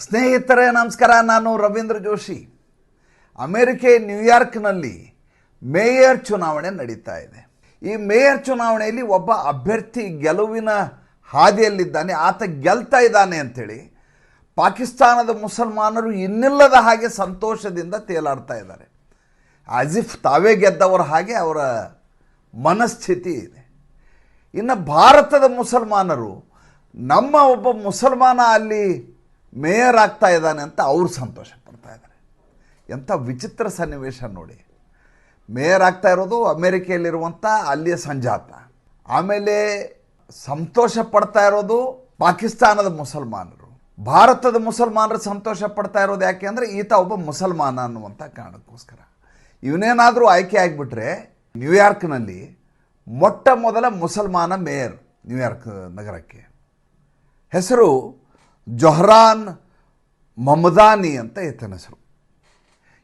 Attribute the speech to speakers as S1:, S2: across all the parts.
S1: ಸ್ನೇಹಿತರೇ, ನಮಸ್ಕಾರ. ನಾನು ರವೀಂದ್ರ ಜೋಶಿ. ಅಮೇರಿಕೆ ನ್ಯೂಯಾರ್ಕ್ನಲ್ಲಿ ಮೇಯರ್ ಚುನಾವಣೆ ನಡೀತಾ ಇದೆ. ಈ ಮೇಯರ್ ಚುನಾವಣೆಯಲ್ಲಿ ಒಬ್ಬ ಅಭ್ಯರ್ಥಿ ಗೆಲುವಿನ ಹಾದಿಯಲ್ಲಿದ್ದಾನೆ. ಆತ ಗೆಲ್ತಾ ಇದ್ದಾನೆ ಅಂಥೇಳಿ ಪಾಕಿಸ್ತಾನದ ಮುಸಲ್ಮಾನರು ಇನ್ನಿಲ್ಲದ ಹಾಗೆ ಸಂತೋಷದಿಂದ ತೇಲಾಡ್ತಾ ಇದ್ದಾರೆ. ಆಜಿಫ್ ತಾವೇ ಗೆದ್ದವರ ಹಾಗೆ ಅವರ ಮನಸ್ಥಿತಿ ಇದೆ. ಇನ್ನು ಭಾರತದ ಮುಸಲ್ಮಾನರು, ನಮ್ಮ ಒಬ್ಬ ಮುಸಲ್ಮಾನ ಅಲ್ಲಿ ಮೇಯರ್ ಆಗ್ತಾ ಇದ್ದಾನೆ ಅಂತ ಅವರು ಸಂತೋಷ ಪಡ್ತಾ ಇದ್ದಾರೆ. ಎಂಥ ವಿಚಿತ್ರ ಸನ್ನಿವೇಶ ನೋಡಿ. ಮೇಯರ್ ಆಗ್ತಾ ಇರೋದು ಅಮೇರಿಕೆಯಲ್ಲಿರುವಂಥ ಅಲ್ಲಿಯ ಸಂಜಾತ. ಆಮೇಲೆ ಸಂತೋಷ ಪಡ್ತಾ ಇರೋದು ಪಾಕಿಸ್ತಾನದ ಮುಸಲ್ಮಾನರು. ಭಾರತದ ಮುಸಲ್ಮಾನರು ಸಂತೋಷ ಪಡ್ತಾ ಇರೋದು ಯಾಕೆ ಅಂದರೆ ಈತ ಒಬ್ಬ ಮುಸಲ್ಮಾನ ಅನ್ನುವಂಥ ಕಾರಣಕ್ಕೋಸ್ಕರ. ಇವನೇನಾದರೂ ಆಯ್ಕೆ ಆಗಿಬಿಟ್ರೆ ನ್ಯೂಯಾರ್ಕ್ನಲ್ಲಿ ಮೊಟ್ಟ ಮೊದಲ ಮುಸಲ್ಮಾನ ಮೇಯರ್ ನ್ಯೂಯಾರ್ಕ್ ನಗರಕ್ಕೆ. ಹೆಸರು ಜೊಹರಾನ್ ಮಮದಾನಿ ಅಂತ ಈತನ ಹೆಸರು.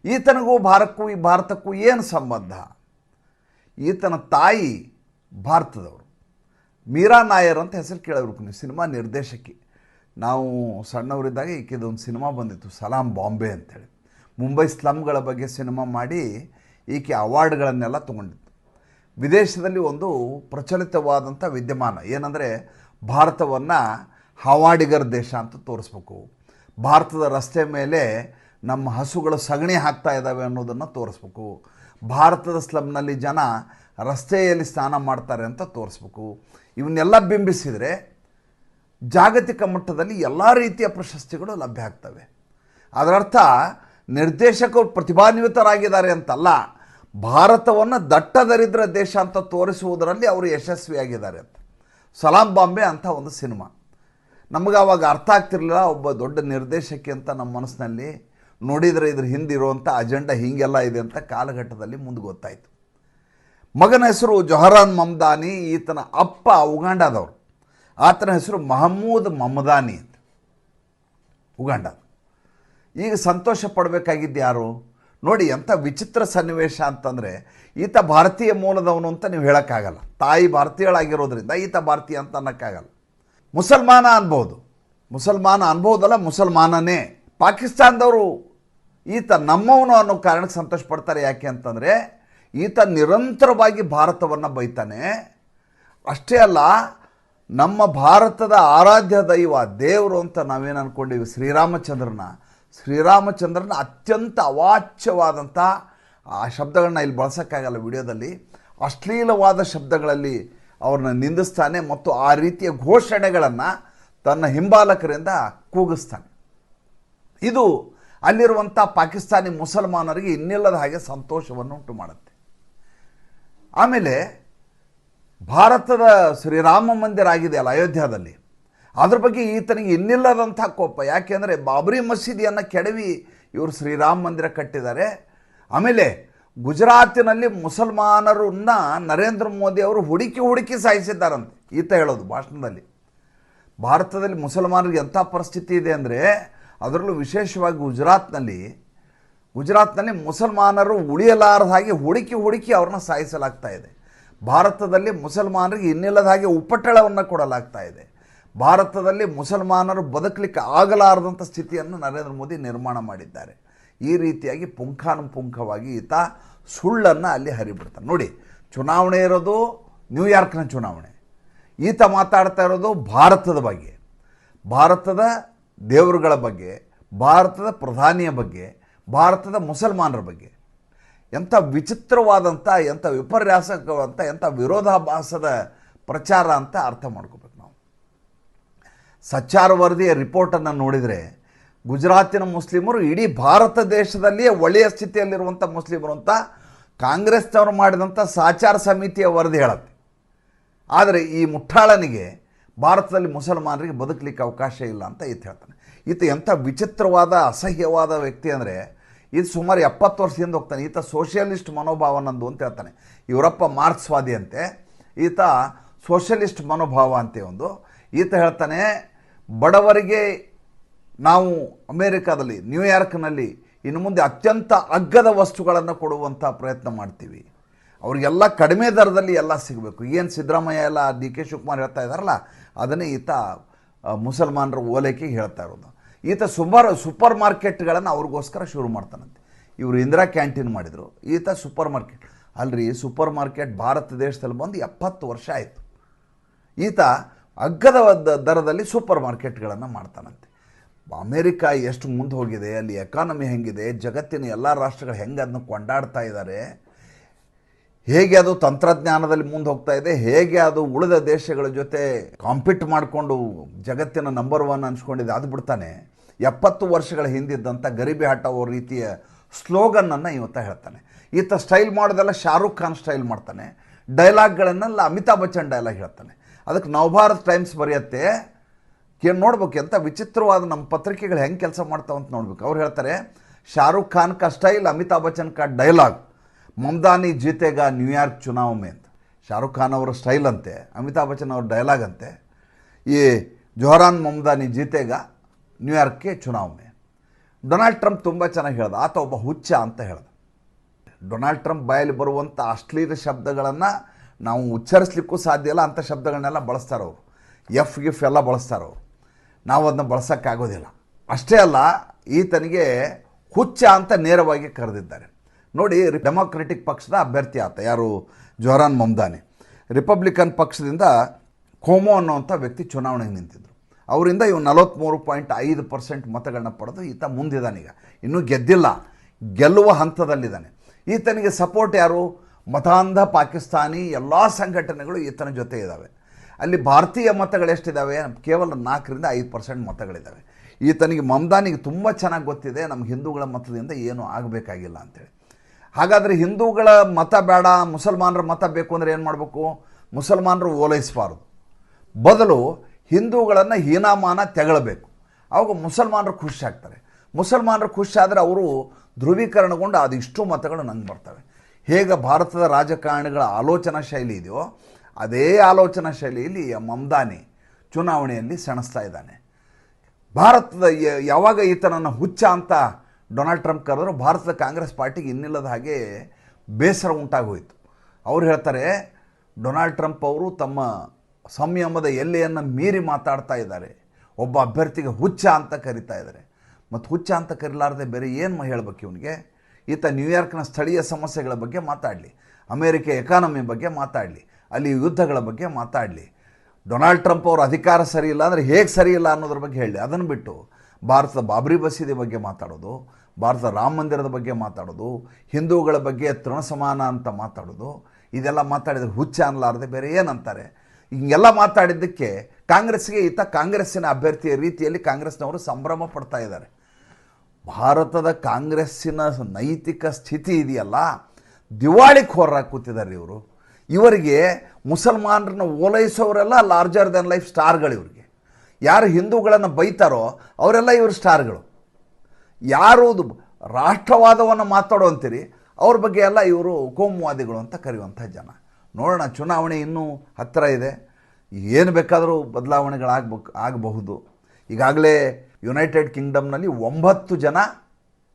S1: ಈತನಿಗೂ ಭಾರತಕ್ಕೂ, ಈ ಭಾರತಕ್ಕೂ ಏನು ಸಂಬಂಧ? ಈತನ ತಾಯಿ ಭಾರತದವರು. ಮೀರಾ ನಾಯರ್ ಅಂತ ಹೆಸರು ಕೇಳಬೇಕು ನೀವು, ಸಿನಿಮಾ ನಿರ್ದೇಶಕಿ. ನಾವು ಸಣ್ಣವರಿದ್ದಾಗ ಈಕೆದೊಂದು ಸಿನಿಮಾ ಬಂದಿತ್ತು, ಸಲಾಂ ಬಾಂಬೆ ಅಂತೇಳಿ. ಮುಂಬೈ ಸ್ಲಮ್ಗಳ ಬಗ್ಗೆ ಸಿನಿಮಾ ಮಾಡಿ ಈಕೆ ಅವಾರ್ಡ್ಗಳನ್ನೆಲ್ಲ ತೊಗೊಂಡಿತ್ತು. ವಿದೇಶದಲ್ಲಿ ಒಂದು ಪ್ರಚಲಿತವಾದಂಥ ವಿದ್ಯಮಾನ, ಏನಂದರೆ ಭಾರತವನ್ನು ಹವಾಡಿಗರ ದೇಶ ಅಂತ ತೋರಿಸ್ಬೇಕು. ಭಾರತದ ರಸ್ತೆ ಮೇಲೆ ನಮ್ಮ ಹಸುಗಳು ಸಗಣಿ ಹಾಕ್ತಾ ಇದ್ದಾವೆ ಅನ್ನೋದನ್ನು ತೋರಿಸ್ಬೇಕು. ಭಾರತದ ಸ್ಲಮ್ನಲ್ಲಿ ಜನ ರಸ್ತೆಯಲ್ಲಿ ಸ್ನಾನ ಮಾಡ್ತಾರೆ ಅಂತ ತೋರಿಸ್ಬೇಕು. ಇವನ್ನೆಲ್ಲ ಬಿಂಬಿಸಿದರೆ ಜಾಗತಿಕ ಮಟ್ಟದಲ್ಲಿ ಎಲ್ಲ ರೀತಿಯ ಪ್ರಶಸ್ತಿಗಳು ಲಭ್ಯ ಆಗ್ತವೆ. ಅದರರ್ಥ ನಿರ್ದೇಶಕರು ಪ್ರತಿಭಾನ್ವಿತರಾಗಿದ್ದಾರೆ ಅಂತಲ್ಲ, ಭಾರತವನ್ನು ದಟ್ಟ ದರಿದ್ರ ದೇಶ ಅಂತ ತೋರಿಸುವುದರಲ್ಲಿ ಅವರು ಯಶಸ್ವಿಯಾಗಿದ್ದಾರೆ ಅಂತ. ಸಲಾಂ ಬಾಂಬೆ ಅಂತ ಒಂದು ಸಿನಿಮಾ. ನಮಗೆ ಅವಾಗ ಅರ್ಥ ಆಗ್ತಿರ್ಲಿಲ್ಲ ಒಬ್ಬ ದೊಡ್ಡ ನಿರ್ದೇಶಕಿ ಅಂತ ನಮ್ಮ ಮನಸ್ಸಿನಲ್ಲಿ. ನೋಡಿದರೆ ಇದ್ರ ಹಿಂದಿರುವಂಥ ಅಜೆಂಡಾ ಹೀಗೆಲ್ಲ ಇದೆ ಅಂತ ಕಾಲಘಟ್ಟದಲ್ಲಿ ಮುಂದೆ ಗೊತ್ತಾಯಿತು. ಮಗನ ಹೆಸರು ಜೊಹರಾನ್ ಮಮ್ದಾನಿ, ಈತನ ಅಪ್ಪ ಉಗಾಂಡದವರು. ಆತನ ಹೆಸರು ಮಹಮ್ಮೂದ್ ಮಮದಾನಿ ಅಂತ. ಉಗಾಂಡ. ಈಗ ಸಂತೋಷ ಪಡಬೇಕಾಗಿದ್ದು ಯಾರು? ನೋಡಿ, ಎಂಥ ವಿಚಿತ್ರ ಸನ್ನಿವೇಶ ಅಂತಂದರೆ, ಈತ ಭಾರತೀಯ ಮೂಲದವನು ಅಂತ ನೀವು ಹೇಳೋಕ್ಕಾಗಲ್ಲ. ತಾಯಿ ಭಾರತೀಯಳಾಗಿರೋದ್ರಿಂದ ಈತ ಭಾರತೀಯ ಅಂತ ಅನ್ನೋಕ್ಕಾಗಲ್ಲ. ಮುಸಲ್ಮಾನ ಅನ್ಬೋದು. ಮುಸಲ್ಮಾನ ಅನ್ಬೋದಲ್ಲ, ಮುಸಲ್ಮಾನನೇ. ಪಾಕಿಸ್ತಾನದವರು ಈತ ನಮ್ಮವನು ಅನ್ನೋ ಕಾರಣಕ್ಕೆ ಸಂತೋಷ ಪಡ್ತಾರೆ ಯಾಕೆ ಅಂತಂದರೆ, ಈತ ನಿರಂತರವಾಗಿ ಭಾರತವನ್ನು ಬೈತಾನೆ. ಅಷ್ಟೇ ಅಲ್ಲ, ನಮ್ಮ ಭಾರತದ ಆರಾಧ್ಯ ದೈವ ದೇವರು ಅಂತ ನಾವೇನು ಅಂದ್ಕೊಂಡಿವಿ ಶ್ರೀರಾಮಚಂದ್ರನ. ಶ್ರೀರಾಮಚಂದ್ರನ ಅತ್ಯಂತ ಅವಾಚ್ಯವಾದಂಥ ಆ ಶಬ್ದಗಳನ್ನ ಇಲ್ಲಿ ಬಳಸೋಕ್ಕಾಗಲ್ಲ ವಿಡಿಯೋದಲ್ಲಿ. ಅಶ್ಲೀಲವಾದ ಶಬ್ದಗಳಲ್ಲಿ ಅವ್ರನ್ನ ನಿಂದಿಸ್ತಾನೆ ಮತ್ತು ಆ ರೀತಿಯ ಘೋಷಣೆಗಳನ್ನು ತನ್ನ ಹಿಂಬಾಲಕರಿಂದ ಕೂಗಿಸ್ತಾನೆ. ಇದು ಅಲ್ಲಿರುವಂಥ ಪಾಕಿಸ್ತಾನಿ ಮುಸಲ್ಮಾನರಿಗೆ ಇನ್ನಿಲ್ಲದ ಹಾಗೆ ಸಂತೋಷವನ್ನು ಉಂಟು ಮಾಡುತ್ತೆ. ಆಮೇಲೆ ಭಾರತದ ಶ್ರೀರಾಮ ಮಂದಿರ ಆಗಿದೆಯಲ್ಲ ಅಯೋಧ್ಯದಲ್ಲಿ. ಅದ್ರ ಬಗ್ಗೆ ಈತನಿಗೆ ಇನ್ನಿಲ್ಲದಂಥ ಕೋಪ. ಯಾಕೆಂದರೆ ಬಾಬರಿ ಮಸೀದಿಯನ್ನು ಕೆಡವಿ ಇವರು ಶ್ರೀರಾಮ ಮಂದಿರ ಕಟ್ಟಿದ್ದಾರೆ. ಆಮೇಲೆ ಗುಜರಾತಿನಲ್ಲಿ ಮುಸಲ್ಮಾನರನ್ನ ನರೇಂದ್ರ ಮೋದಿ ಅವರು ಹುಡುಕಿ ಹುಡುಕಿ ಸಾಯಿಸಿದ್ದಾರಂತೆ. ಈತ ಹೇಳೋದು ಭಾಷಣದಲ್ಲಿ. ಭಾರತದಲ್ಲಿ ಮುಸಲ್ಮಾನರಿಗೆ ಎಂಥ ಪರಿಸ್ಥಿತಿ ಇದೆ ಅಂದರೆ, ಅದರಲ್ಲೂ ವಿಶೇಷವಾಗಿ ಗುಜರಾತ್ನಲ್ಲಿ ಗುಜರಾತ್ನಲ್ಲಿ ಮುಸಲ್ಮಾನರು ಉಳಿಯಲಾರದ ಹಾಗೆ ಹುಡುಕಿ ಹುಡುಕಿ ಅವ್ರನ್ನ ಸಾಯಿಸಲಾಗ್ತಾ ಇದೆ. ಭಾರತದಲ್ಲಿ ಮುಸಲ್ಮಾನರಿಗೆ ಇನ್ನಿಲ್ಲದ ಹಾಗೆ ಉಪಟಳವನ್ನು ಕೊಡಲಾಗ್ತಾ ಇದೆ. ಭಾರತದಲ್ಲಿ ಮುಸಲ್ಮಾನರು ಬದುಕಲಿಕ್ಕೆ ಆಗಲಾರದಂಥ ಸ್ಥಿತಿಯನ್ನು ನರೇಂದ್ರ ಮೋದಿ ನಿರ್ಮಾಣ ಮಾಡಿದ್ದಾರೆ. ಈ ರೀತಿಯಾಗಿ ಪುಂಖಾನುಪುಂಖವಾಗಿ ಈತ ಸುಳ್ಳನ್ನು ಅಲ್ಲಿ ಹರಿಬಿಡ್ತಾನೆ. ನೋಡಿ, ಚುನಾವಣೆ ಇರೋದು ನ್ಯೂಯಾರ್ಕ್ನ ಚುನಾವಣೆ. ಈತ ಮಾತಾಡ್ತಾ ಇರೋದು ಭಾರತದ ಬಗ್ಗೆ. ಭಾರತದ ದೇವರುಗಳ ಬಗ್ಗೆ, ಭಾರತದ ಪ್ರಧಾನಿಯ ಬಗ್ಗೆ, ಭಾರತದ ಮುಸಲ್ಮಾನರ ಬಗ್ಗೆ. ಎಂಥ ವಿಚಿತ್ರವಾದಂಥ, ಎಂಥ ವಿಪರ್ಯಾಸಕವಂಥ ಎಂಥ ವಿರೋಧಾಭಾಸದ ಪ್ರಚಾರ ಅಂತ ಅರ್ಥ ಮಾಡ್ಕೋಬೇಕು ನಾವು. ಸಚ್ಚಾರ ವರದಿಯ ರಿಪೋರ್ಟನ್ನು ನೋಡಿದರೆ ಗುಜರಾತಿನ ಮುಸ್ಲಿಮರು ಇಡೀ ಭಾರತ ದೇಶದಲ್ಲಿಯೇ ಒಳ್ಳೆಯ ಸ್ಥಿತಿಯಲ್ಲಿರುವಂಥ ಮುಸ್ಲಿಮರು ಅಂತ ಕಾಂಗ್ರೆಸ್ನವರು ಮಾಡಿದಂಥ ಸಾಚಾರ ಸಮಿತಿಯ ವರದಿ ಹೇಳುತ್ತೆ. ಆದರೆ ಈ ಮುಠಾಳನಿಗೆ ಭಾರತದಲ್ಲಿ ಮುಸಲ್ಮಾನರಿಗೆ ಬದುಕಲಿಕ್ಕೆ ಅವಕಾಶ ಇಲ್ಲ ಅಂತ ಈತ ಹೇಳ್ತಾನೆ. ಈತ ಎಂಥ ವಿಚಿತ್ರವಾದ, ಅಸಹ್ಯವಾದ ವ್ಯಕ್ತಿ ಅಂದರೆ ಇದು ಸುಮಾರು ಎಪ್ಪತ್ತು ವರ್ಷದಿಂದ ಹೋಗ್ತಾನೆ. ಈತ ಸೋಷಿಯಲಿಸ್ಟ್ ಮನೋಭಾವ ನಂದು ಅಂತ ಹೇಳ್ತಾನೆ. ಇವರಪ್ಪ ಮಾರ್ಕ್ಸ್ವಾದಿ ಅಂತೆ. ಈತ ಸೋಷಲಿಸ್ಟ್ ಮನೋಭಾವ ಅಂತೆ ಒಂದು. ಈತ ಹೇಳ್ತಾನೆ, ಬಡವರಿಗೆ ನಾವು ಅಮೇರಿಕಾದಲ್ಲಿ ನ್ಯೂಯಾರ್ಕ್ನಲ್ಲಿ ಇನ್ನು ಮುಂದೆ ಅತ್ಯಂತ ಅಗ್ಗದ ವಸ್ತುಗಳನ್ನು ಕೊಡುವಂಥ ಪ್ರಯತ್ನ ಮಾಡ್ತೀವಿ. ಅವರಿಗೆಲ್ಲ ಕಡಿಮೆ ದರದಲ್ಲಿ ಎಲ್ಲ ಸಿಗಬೇಕು. ಏನು ಸಿದ್ದರಾಮಯ್ಯ ಎಲ್ಲ ಡಿ ಕೆ ಶಿವಕುಮಾರ್ ಹೇಳ್ತಾ ಇದ್ದಾರಲ್ಲ, ಅದನ್ನೇ ಈತ ಮುಸಲ್ಮಾನರ ಓಲೈಕೆಗೆ ಹೇಳ್ತಾ ಇರೋದು. ಈತ ಸುಮಾರು ಸೂಪರ್ ಮಾರ್ಕೆಟ್ಗಳನ್ನು ಅವ್ರಿಗೋಸ್ಕರ ಶುರು ಮಾಡ್ತಾನಂತೆ. ಇವರು ಇಂದಿರಾ ಕ್ಯಾಂಟೀನ್ ಮಾಡಿದರು, ಈತ ಸೂಪರ್ ಮಾರ್ಕೆಟ್. ಅಲ್ರಿ, ಸೂಪರ್ ಮಾರ್ಕೆಟ್ ಭಾರತ ದೇಶದಲ್ಲಿ ಬಂದು ಎಪ್ಪತ್ತು ವರ್ಷ ಆಯಿತು. ಈತ ಅಗ್ಗದ ದರದಲ್ಲಿ ಸೂಪರ್ ಮಾರ್ಕೆಟ್ಗಳನ್ನು ಮಾಡ್ತಾನಂತೆ. ಅಮೇರಿಕ ಎಷ್ಟು ಮುಂದೆ ಹೋಗಿದೆ, ಅಲ್ಲಿ ಎಕಾನಮಿ ಹೆಂಗಿದೆ, ಜಗತ್ತಿನ ಎಲ್ಲ ರಾಷ್ಟ್ರಗಳು ಹೆಂಗೆ ಅದನ್ನು ಕೊಂಡಾಡ್ತಾ ಇದ್ದಾರೆ, ಹೇಗೆ ಅದು ತಂತ್ರಜ್ಞಾನದಲ್ಲಿ ಮುಂದೆ ಹೋಗ್ತಾ ಇದೆ, ಹೇಗೆ ಅದು ಉಳಿದ ದೇಶಗಳ ಜೊತೆ ಕಾಂಪೀಟ್ ಮಾಡಿಕೊಂಡು ಜಗತ್ತಿನ ನಂಬರ್ ಒನ್ ಅನ್ಸ್ಕೊಂಡಿದೆ, ಅದು ಬಿಡ್ತಾನೆ. ಎಪ್ಪತ್ತು ವರ್ಷಗಳ ಹಿಂದಿದ್ದಂಥ ಗರಿಬಿ ಹಟಾವೋ ರೀತಿಯ ಸ್ಲೋಗನನ್ನು ಇವತ್ತ ಹೇಳ್ತಾನೆ. ಈತ ಸ್ಟೈಲ್ ಮಾಡೋದೆಲ್ಲ ಶಾರುಖ್ ಖಾನ್ ಸ್ಟೈಲ್ ಮಾಡ್ತಾನೆ. ಡೈಲಾಗ್ಗಳನ್ನೆಲ್ಲ ಅಮಿತಾಬ್ ಬಚ್ಚನ್ ಡೈಲಾಗ್ ಹೇಳ್ತಾನೆ. ಅದಕ್ಕೆ ನವಭಾರತ್ ಟೈಮ್ಸ್ ಬರೆಯುತ್ತೆ ಕೇ ನೋಡ್ಬೇಕು ಎಂಥ ವಿಚಿತ್ರವಾದ ನಮ್ಮ ಪತ್ರಿಕೆಗಳು ಹೆಂಗೆ ಕೆಲಸ ಮಾಡ್ತಾವ ಅಂತ ನೋಡ್ಬೇಕು. ಅವ್ರು ಹೇಳ್ತಾರೆ, ಶಾರುಖ್ ಖಾನ್ ಕಾ ಸ್ಟೈಲ್ ಅಮಿತಾಬ್ ಬಚ್ಚನ್ ಕಾ ಡೈಲಾಗ್ ಮಮ್ದಾನಿ ಜೀತೆಗ ನ್ಯೂಯಾರ್ಕ್ ಚುನಾವಣೆ ಅಂತ. ಶಾರುಖ್ ಖಾನ್ ಅವರ ಸ್ಟೈಲ್ ಅಂತೆ, ಅಮಿತಾಬ್ ಬಚ್ಚನ್ ಅವ್ರ ಡೈಲಾಗ್ ಅಂತೆ, ಈ ಜೊಹರಾನ್ ಮಮ್ದಾನಿ ಜೀತೆಗ ನ್ಯೂಯಾರ್ಕ್ಗೆ ಚುನಾವಣೆ? ಡೊನಾಲ್ಡ್ ಟ್ರಂಪ್ ತುಂಬ ಚೆನ್ನಾಗಿ ಹೇಳ್ದ, ಆತ ಒಬ್ಬ ಹುಚ್ಚ ಅಂತ ಹೇಳ್ದ. ಡೊನಾಲ್ಡ್ ಟ್ರಂಪ್ ಬಾಯಲ್ಲಿ ಬರುವಂಥ ಅಶ್ಲೀಲ ಶಬ್ದಗಳನ್ನು ನಾವು ಉಚ್ಚರಿಸ್ಲಿಕ್ಕೂ ಸಾಧ್ಯ ಇಲ್ಲ ಅಂಥ ಶಬ್ದಗಳನ್ನೆಲ್ಲ ಬಳಸ್ತಾರೆ ಅವರು. ಎಫ್ ಗಿಫ್ ಎಲ್ಲ ಬಳಸ್ತಾರೆ ಅವರು. ನಾವು ಅದನ್ನ ಬಳಸೋಕ್ಕಾಗೋದಿಲ್ಲ. ಅಷ್ಟೇ ಅಲ್ಲ, ಈತನಿಗೆ ಹುಚ್ಚ ಅಂತ ನೇರವಾಗಿ ಕರೆದಿದ್ದಾರೆ. ನೋಡಿ ಡೆಮೊಕ್ರೆಟಿಕ್ ಪಕ್ಷದ ಅಭ್ಯರ್ಥಿ ಆತ, ಯಾರು? ಜೋರಾನ್ ಮಮ್ದಾನಿ. ರಿಪಬ್ಲಿಕನ್ ಪಕ್ಷದಿಂದ ಕೋಮೋ ಅನ್ನೋವಂಥ ವ್ಯಕ್ತಿ ಚುನಾವಣೆಗೆ ನಿಂತಿದ್ದರು ಅವರಿಂದ ಇವು ನಲವತ್ತ್ಮೂರು ಪಾಯಿಂಟ್ ಐದು ಪರ್ಸೆಂಟ್ ಮತಗಳನ್ನ ಪಡೆದು ಈತ ಮುಂದಿದ್ದಾನೀಗ ಇನ್ನೂ ಗೆದ್ದಿಲ್ಲ, ಗೆಲ್ಲುವ ಹಂತದಲ್ಲಿದ್ದಾನೆ. ಈತನಿಗೆ ಸಪೋರ್ಟ್ ಯಾರು? ಮತಾಂಧ ಪಾಕಿಸ್ತಾನಿ ಎಲ್ಲ ಸಂಘಟನೆಗಳು ಈತನ ಜೊತೆ ಇದ್ದಾವೆ ಅಲ್ಲಿ ಭಾರತೀಯ ಮತಗಳು ಎಷ್ಟಿದ್ದಾವೆ ಕೇವಲ ನಾಲ್ಕರಿಂದ ಐದು ಪರ್ಸೆಂಟ್ ಮತಗಳಿದ್ದಾವೆ ಈತನಿಗೆ ಮಮ್ದಾನಿಗೆ ತುಂಬ ಚೆನ್ನಾಗಿ ಗೊತ್ತಿದೆ ನಮ್ಗೆ ಹಿಂದೂಗಳ ಮತದಿಂದ ಏನೂ ಆಗಬೇಕಾಗಿಲ್ಲ ಅಂತೇಳಿ. ಹಾಗಾದರೆ ಹಿಂದೂಗಳ ಮತ ಬೇಡ, ಮುಸಲ್ಮಾನರ ಮತ ಬೇಕು ಅಂದರೆ ಏನು ಮಾಡಬೇಕು? ಮುಸಲ್ಮಾನರು ಓಲೈಸಬಾರ್ದು. ಬದಲು ಹಿಂದೂಗಳನ್ನು ಹೀನಾಮಾನ ತೆಗಳಬೇಕು. ಅವಾಗ ಮುಸಲ್ಮಾನರು ಖುಷಿ ಆಗ್ತಾರೆ ಮುಸಲ್ಮಾನರು ಖುಷಿ ಆದರೆ ಅವರು ಧ್ರುವೀಕರಣಗೊಂಡು ಇಷ್ಟು ಮತಗಳು ನಂಗೆ ಬರ್ತವೆ. ಹೇಗೆ ಭಾರತದ ರಾಜಕಾರಣಿಗಳ ಆಲೋಚನಾ ಶೈಲಿ ಇದೆಯೋ ಅದೇ ಆಲೋಚನಾ ಶೈಲಿಯಲ್ಲಿ ಮಮ್ದಾನಿ ಚುನಾವಣೆಯಲ್ಲಿ ಸೆಣಸ್ತಾ ಇದ್ದಾನೆ. ಭಾರತದ ಯಾವಾಗ ಈತನನ್ನು ಹುಚ್ಚ ಅಂತ ಡೊನಾಲ್ಡ್ ಟ್ರಂಪ್ ಕರೆದ್ರು ಭಾರತದ ಕಾಂಗ್ರೆಸ್ ಪಾರ್ಟಿಗೆ ಇನ್ನಿಲ್ಲದ ಹಾಗೆ ಬೇಸರ ಉಂಟಾಗೋಯಿತು. ಅವ್ರು ಹೇಳ್ತಾರೆ, ಡೊನಾಲ್ಡ್ ಟ್ರಂಪ್ ಅವರು ತಮ್ಮ ಸಂಯಮದ ಎಲ್ಲೆಯನ್ನು ಮೀರಿ ಮಾತಾಡ್ತಾ ಇದ್ದಾರೆ. ಒಬ್ಬ ಅಭ್ಯರ್ಥಿಗೆ ಹುಚ್ಚ ಅಂತ ಕರಿತಾ ಇದ್ದಾರೆ. ಮತ್ತು ಹುಚ್ಚ ಅಂತ ಕರಿಲಾರದೆ ಬೇರೆ ಏನು ಹೇಳಬೇಕು ಇವನಿಗೆ? ಈತ ನ್ಯೂಯಾರ್ಕ್ನ ಸ್ಥಳೀಯ ಸಮಸ್ಯೆಗಳ ಬಗ್ಗೆ ಮಾತಾಡಲಿ. ಅಮೇರಿಕ ಎಕಾನಮಿ ಬಗ್ಗೆ ಮಾತಾಡಲಿ. ಅಲ್ಲಿ ಯುದ್ಧಗಳ ಬಗ್ಗೆ ಮಾತಾಡಲಿ. ಡೊನಾಲ್ಡ್ ಟ್ರಂಪ್ ಅವ್ರ ಅಧಿಕಾರ ಸರಿ ಇಲ್ಲ ಅಂದರೆ ಹೇಗೆ ಸರಿ ಇಲ್ಲ ಅನ್ನೋದ್ರ ಬಗ್ಗೆ ಹೇಳಿ ಅದನ್ನು ಬಿಟ್ಟು ಭಾರತದ ಬಾಬ್ರಿ ಮಸೀದಿ ಬಗ್ಗೆ ಮಾತಾಡೋದು, ಭಾರತದ ರಾಮ ಮಂದಿರದ ಬಗ್ಗೆ ಮಾತಾಡೋದು, ಹಿಂದೂಗಳ ಬಗ್ಗೆ ತೃಣ ಸಮಾನ ಅಂತ ಮಾತಾಡೋದು, ಇದೆಲ್ಲ ಮಾತಾಡಿದರೆ ಹುಚ್ಚ ಅನ್ನಲಾರದೆ ಬೇರೆ ಏನಂತಾರೆ? ಹಿಂಗೆಲ್ಲ ಮಾತಾಡಿದ್ದಕ್ಕೆ ಕಾಂಗ್ರೆಸ್ಗೆ ಈತ ಕಾಂಗ್ರೆಸ್ಸಿನ ಅಭ್ಯರ್ಥಿಯ ರೀತಿಯಲ್ಲಿ ಕಾಂಗ್ರೆಸ್ನವರು ಸಂಭ್ರಮ ಪಡ್ತಾ ಇದ್ದಾರೆ. ಭಾರತದ ಕಾಂಗ್ರೆಸ್ಸಿನ ನೈತಿಕ ಸ್ಥಿತಿ ಇದೆಯಲ್ಲ? ದಿವಾಳಿಖೋರಾಗಿ ಕೂತಿದ್ದಾರೆ ಇವರು. ಇವರಿಗೆ ಮುಸಲ್ಮಾನರನ್ನ ಓಲೈಸೋರೆಲ್ಲ ಲಾರ್ಜರ್ ದೆನ್ ಲೈಫ್ ಸ್ಟಾರ್ಗಳು ಇವರಿಗೆ. ಯಾರು ಹಿಂದೂಗಳನ್ನು ಬೈತಾರೋ ಅವರೆಲ್ಲ ಇವರು ಸ್ಟಾರ್ಗಳು. ಯಾರು ರಾಷ್ಟ್ರವಾದವನ್ನು ಮಾತಾಡೋ ಅಂತೀರಿ, ಅವ್ರ ಬಗ್ಗೆ ಎಲ್ಲ ಇವರು ಕೋಮುವಾದಿಗಳು ಅಂತ ಕರೆಯುವಂಥ ಜನ. ನೋಡೋಣ, ಚುನಾವಣೆ ಇನ್ನೂ ಹತ್ತಿರ ಇದೆ. ಏನು ಬೇಕಾದರೂ ಬದಲಾವಣೆಗಳಾಗಬೇಕು, ಆಗಬಹುದು. ಈಗಾಗಲೇ ಯುನೈಟೆಡ್ ಕಿಂಗ್ಡಮ್ನಲ್ಲಿ ಒಂಬತ್ತು ಜನ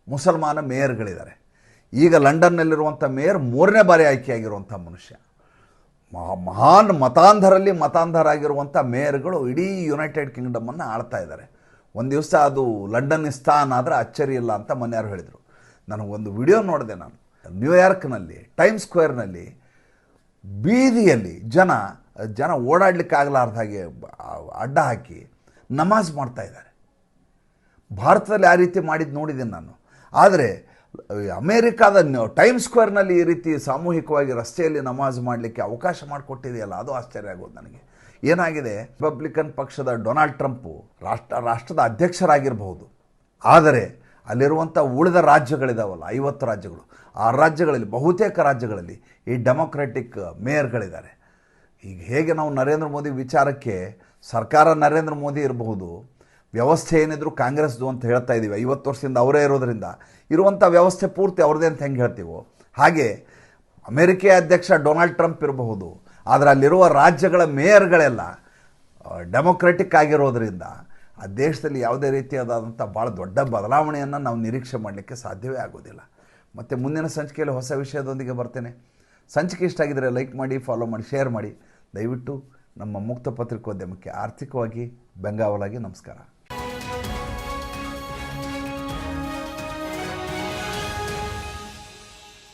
S1: ಮುಸಲ್ಮಾನ ಮೇಯರ್ಗಳಿದ್ದಾರೆ. ಈಗ ಲಂಡನ್ನಲ್ಲಿರುವಂಥ ಮೇಯರ್ ಮೂರನೇ ಬಾರಿ ಆಯ್ಕೆಯಾಗಿರುವಂಥ ಮನುಷ್ಯ. ಮಹಾ- ಮಹಾನ್ ಮತಾಂಧರಲ್ಲಿ ಮತಾಂಧರಾಗಿರುವಂಥ ಮೇಯರ್ಗಳು ಇಡೀ ಯುನೈಟೆಡ್ ಕಿಂಗ್ಡಮನ್ನು ಆಳ್ತಾ ಇದ್ದಾರೆ. ಒಂದು ದಿವಸ ಅದು ಲಂಡನ್ ಸ್ಥಾನ ಆದರೆ ಅಚ್ಚರಿ ಇಲ್ಲ ಅಂತ ಮನೆಯವರು ಹೇಳಿದರು. ಹೇಳಿದರು ನನಗೊಂದು ವಿಡಿಯೋ ನೋಡಿದೆ ನಾನು. ನ್ಯೂಯಾರ್ಕ್ನಲ್ಲಿ ಟೈಮ್ ಸ್ಕ್ವೇರ್ನಲ್ಲಿ ಬೀದಿಯಲ್ಲಿ ಜನ ಜನ ಓಡಾಡಲಿಕ್ಕಾಗಲಾರ್ದ ಹಾಗೆ ಅಡ್ಡ ಹಾಕಿ ನಮಾಜ್ ಮಾಡ್ತಾ ಇದ್ದಾರೆ. ಭಾರತದಲ್ಲಿ ಆ ರೀತಿ ಮಾಡಿದ್ದು ನೋಡಿದ್ದೀನಿ ನಾನು. ಆದರೆ ಅಮೇರಿಕಾದ ಟೈಮ್ ಸ್ಕ್ವೇರ್ನಲ್ಲಿ ಈ ರೀತಿ ಸಾಮೂಹಿಕವಾಗಿ ರಸ್ತೆಯಲ್ಲಿ ನಮಾಜ್ ಮಾಡಲಿಕ್ಕೆ ಅವಕಾಶ ಮಾಡಿಕೊಟ್ಟಿದೆಯಲ್ಲ, ಅದು ಆಶ್ಚರ್ಯ ಆಗೋದು ನನಗೆ. ಏನಾಗಿದೆ? ರಿಪಬ್ಲಿಕನ್ ಪಕ್ಷದ ಡೊನಾಲ್ಡ್ ಟ್ರಂಪು ರಾಷ್ಟ್ರ, ರಾಷ್ಟ್ರದ ಅಧ್ಯಕ್ಷರಾಗಿರಬಹುದು. ಆದರೆ ಅಲ್ಲಿರುವಂಥ ಉಳಿದ ರಾಜ್ಯಗಳಿದಾವಲ್ಲ, ಐವತ್ತು ರಾಜ್ಯಗಳು, ಆ ರಾಜ್ಯಗಳಲ್ಲಿ, ಬಹುತೇಕ ರಾಜ್ಯಗಳಲ್ಲಿ ಈ ಡೆಮೊಕ್ರೆಟಿಕ್ ಮೇಯರ್ಗಳಿದ್ದಾರೆ. ಈಗ ಹೇಗೆ ನಾವು ನರೇಂದ್ರ ಮೋದಿ ವಿಚಾರಕ್ಕೆ, ಸರ್ಕಾರ ನರೇಂದ್ರ ಮೋದಿ ಇರಬಹುದು ವ್ಯವಸ್ಥೆ ಏನಿದ್ರು ಕಾಂಗ್ರೆಸ್ದು ಅಂತ ಹೇಳ್ತಾ ಇದ್ದೀವಿ ಐವತ್ತು ವರ್ಷದಿಂದ ಅವರೇ ಇರೋದ್ರಿಂದ. ಇರುವಂಥ ವ್ಯವಸ್ಥೆ ಪೂರ್ತಿ ಅವ್ರದ್ದೇ ಅಂತ ಹೆಂಗೆ ಹೇಳ್ತೀವೋ? ಹಾಗೆ ಅಮೆರಿಕೆಯ ಅಧ್ಯಕ್ಷ ಡೊನಾಲ್ಡ್ ಟ್ರಂಪ್ ಇರಬಹುದು, ಆದರೆ ಅಲ್ಲಿರುವ ರಾಜ್ಯಗಳ ಮೇಯರ್ಗಳೆಲ್ಲ ಡೆಮೊಕ್ರೆಟಿಕ್ ಆಗಿರೋದರಿಂದ ಆ ದೇಶದಲ್ಲಿ ಯಾವುದೇ ರೀತಿಯಾದಂಥ ಭಾಳ ದೊಡ್ಡ ಬದಲಾವಣೆಯನ್ನು ನಾವು ನಿರೀಕ್ಷೆ ಮಾಡಲಿಕ್ಕೆ ಸಾಧ್ಯವೇ ಆಗೋದಿಲ್ಲ. ಮತ್ತು ಮುಂದಿನ ಸಂಚಿಕೆಯಲ್ಲಿ ಹೊಸ ವಿಷಯದೊಂದಿಗೆ ಬರ್ತೇನೆ. ಸಂಚಿಕೆ ಇಷ್ಟ ಆಗಿದರೆ ಲೈಕ್ ಮಾಡಿ, ಫಾಲೋ ಮಾಡಿ, ಶೇರ್ ಮಾಡಿ. ದಯವಿಟ್ಟು ನಮ್ಮ ಮುಕ್ತ ಪತ್ರಿಕೋದ್ಯಮಕ್ಕೆ ಆರ್ಥಿಕವಾಗಿ ಬೆಂಗಾವಲಾಗಿ ನಮಸ್ಕಾರ.